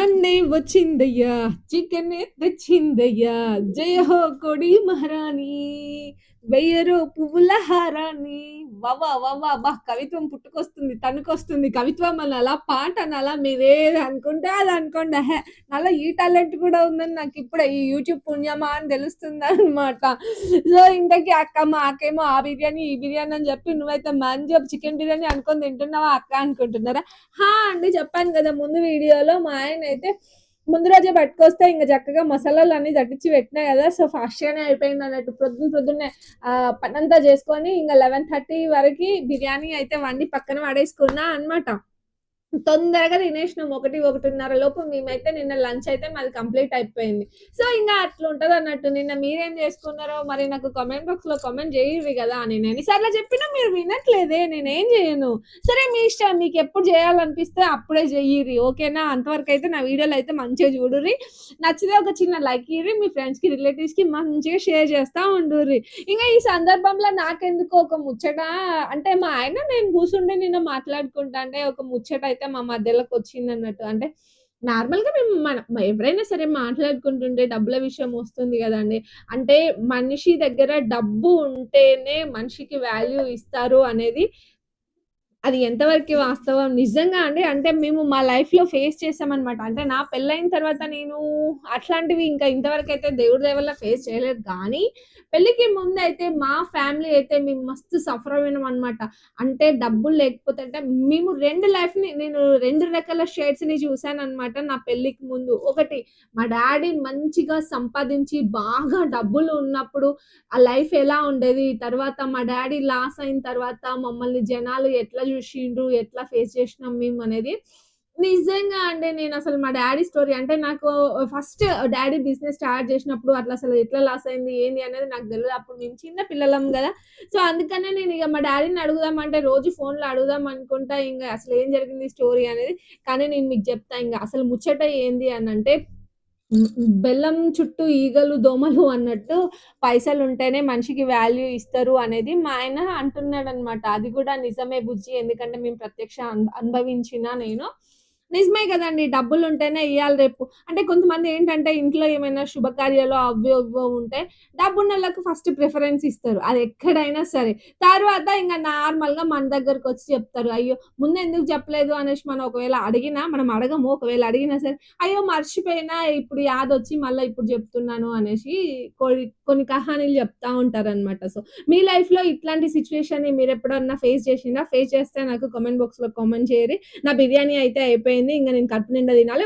Sunday వచ్చిందయ్యా chicken తెచ్చిందయ్యా జయ హో కొడి మహారాణి వెయ్యరో పువ్వుల హారాణి. వవా వవా బా కవిత్వం పుట్టుకొస్తుంది తనుకొస్తుంది కవిత్వం అనాలా పాట అనాలా మీరేది అనుకుంటే అది అనుకోండి. హే నాలో ఈ టాలెంట్ కూడా ఉందని నాకు ఇప్పుడే ఈ యూట్యూబ్ పుణ్యమా అని తెలుస్తుంది అనమాట సో ఇంతకీ అక్క మాకేమో ఆ బిర్యానీ ఈ బిర్యానీ అని చెప్పి నువ్వైతే మంచి చికెన్ బిర్యానీ అనుకొని తింటున్నావా అక్క అనుకుంటున్నారా? హా అండి చెప్పాను కదా ముందు వీడియోలో మా ఆయన అయితే ముందు రోజే పట్టుకొస్తే ఇంకా చక్కగా మసాలాలు అన్ని దట్టించి పెట్టినాయి కదా సో ఫాస్ట్ గానే అయిపోయింది అన్నట్టు. ప్రొద్దున ప్రొద్దున్నే ఆ, పనంతా చేసుకొని ఇంకా లెవెన్ థర్టీ వరకు బిర్యానీ అయితే వండి పక్కన పడేసుకున్నా అన్నమాట. తొందరగా తినేసినాం ఒకటి ఒకటిన్నర లోపు మేమైతే నిన్న లంచ్ అయితే మాది కంప్లీట్ అయిపోయింది. సో ఇంకా అట్లా ఉంటుంది అన్నట్టు. నిన్న మీరేం చేసుకున్నారో మరి నాకు కామెంట్ బాక్స్లో కామెంట్ చేయరు కదా అని నేను ఈసారి చెప్పినా మీరు వినట్లేదే నేనేం చేయను. సరే మీ ఇష్టం. మీకు ఎప్పుడు చేయాలనిపిస్తే అప్పుడే చెయ్యిరి ఓకేనా? అంతవరకు అయితే నా వీడియోలు అయితే మంచిగా చూడుర్రి. నచ్చితే ఒక చిన్న లైక్ ఇయ్యి మీ ఫ్రెండ్స్కి రిలేటివ్స్కి మంచిగా షేర్ చేస్తా ఉండుర్రి. ఇంకా ఈ సందర్భంలో నాకెందుకు ఒక ముచ్చట అంటే మా ఆయన నేను కూర్చుండే నిన్న మాట్లాడుకుంటా అంటే ఒక ముచ్చట అయితే మా మధ్యలోకి వచ్చింది అన్నట్టు అంటే నార్మల్గా మేము మన ఎవరైనా సరే మాట్లాడుకుంటుంటే డబ్బుల విషయం వస్తుంది కదండి. అంటే మనిషి దగ్గర డబ్బు ఉంటేనే మనిషికి వాల్యూ ఇస్తారు అనేది అది ఎంతవరకు వాస్తవం? నిజంగా అండి? అంటే మేము మా లైఫ్లో ఫేస్ చేసామన్నమాట అంటే నా పెళ్ళైన తర్వాత నేను అట్లాంటివి ఇంకా ఇంతవరకు అయితే దేవుడి దయ ఫేస్ చేయలేదు. కానీ పెళ్ళికి ముందు అయితే మా ఫ్యామిలీ అయితే మేము మస్తు సఫర్ అయినాం అనమాట అంటే డబ్బులు లేకపోతే అంటే మేము రెండు లైఫ్ని నేను రెండు రకాల షేడ్స్ని చూసాను అనమాట నా పెళ్ళికి ముందు. ఒకటి మా డాడీ మంచిగా సంపాదించి బాగా డబ్బులు ఉన్నప్పుడు ఆ లైఫ్ ఎలా ఉండేది? తర్వాత మా డాడీ లాస్ అయిన తర్వాత మమ్మల్ని జనాలు ఎట్లా చూసిండ్రు ఎట్లా ఫేస్ చేసినాం మేము అనేది. నిజంగా అంటే నేను అసలు మా డాడీ స్టోరీ అంటే నాకు ఫస్ట్ డాడీ బిజినెస్ స్టార్ట్ చేసినప్పుడు అట్లా అసలు ఎట్లా లాస్ అయింది ఏంది అనేది నాకు తెలియదు అప్పుడు మేము చిన్న పిల్లలం కదా. సో అందుకనే నేను ఇక మా డాడీని అడుగుదామంటే రోజు ఫోన్లో అడుగుదాం అనుకుంటా. ఇంకా అసలు ఏం జరిగింది స్టోరీ అనేది. కానీ నేను మీకు చెప్తా ఇంకా అసలు ముచ్చట ఏంది అని అంటే బెల్లం చుట్టూ ఈగలు దోమలు అన్నట్టు పైసలు ఉంటేనే మనిషికి వాల్యూ ఇస్తారు అనేది మా ఆయన అంటున్నాడు అనమాట అది కూడా నిజమే బుజ్జి. ఎందుకంటే మేము ప్రత్యక్ష అనుభవించిన నేను. నిజమే కదండి. డబ్బులు ఉంటేనే ఇవ్వాలి రేపు. అంటే కొంతమంది ఏంటంటే ఇంట్లో ఏమైనా శుభకార్యాలు అవ్వో ఇవ్వో ఉంటే డబ్బున్న వాళ్ళకి ఫస్ట్ ప్రిఫరెన్స్ ఇస్తారు. అది ఎక్కడైనా సరే. తర్వాత ఇంకా నార్మల్గా మన దగ్గరకు వచ్చి చెప్తారు. అయ్యో ముందు ఎందుకు చెప్పలేదు అనేసి మనం ఒకవేళ అడిగినా మనం అడగము. ఒకవేళ అడిగినా సరే అయ్యో మర్చిపోయినా ఇప్పుడు యాద్ వచ్చి మళ్ళీ ఇప్పుడు చెప్తున్నాను అనేసి కొన్ని కొన్ని కహానీలు చెప్తా ఉంటారనమాట సో మీ లైఫ్లో ఇట్లాంటి సిచ్యువేషన్ని మీరు ఎప్పుడన్నా ఫేస్ చేసిందా ఫేస్ చేస్తే నాకు కామెంట్ బాక్స్లో కామెంట్ చేయరు నా బిర్యానీ అయితే అయిపోయింది. ఇంకా నేను కడుపు నిండా తినాలి